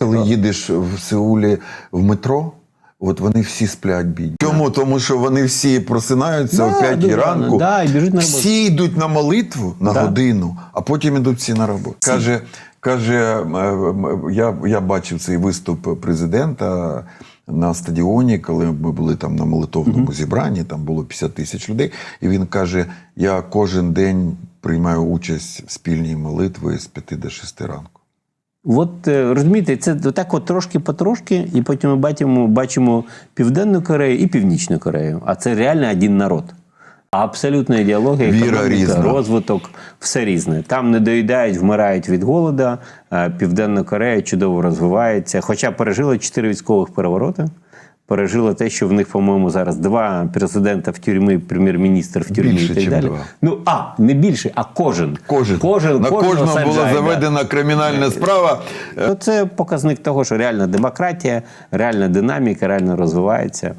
Коли їдеш в Сеулі в метро, от вони всі сплять бідні. Чому? Тому що вони всі просинаються о 5 ранку. Да, і біжуть на всі йдуть на молитву на Да. годину, а потім йдуть всі на роботу. Каже, каже, м, м, я, я бачив цей виступ президента на стадіоні, коли ми були там на молитовному зібранні, там було 50 тисяч людей. І він каже: я кожен день приймаю участь в спільній молитві з 5 до 6 ранку. От е, розумієте, це так от трошки потрошки, і потім ми бачимо, бачимо Південну Корею і Північну Корею. А це реально один народ. Абсолютна ідеологія, Віра різна. розвиток, все різне. Там не доїдають, вмирають від голода. Південна Корея чудово розвивається. Хоча пережила чотири військових перевороти. Пережила те, що в них, по-моєму, зараз два президента в тюрмі, прем'єр-міністр в тюрмі Більше, і так далі. два. Ну а не більше, а кожен. Кожен. кожен на кожного була да. заведена кримінальна справа. Ну, це показник того, що реальна демократія, реальна динаміка, реально розвивається.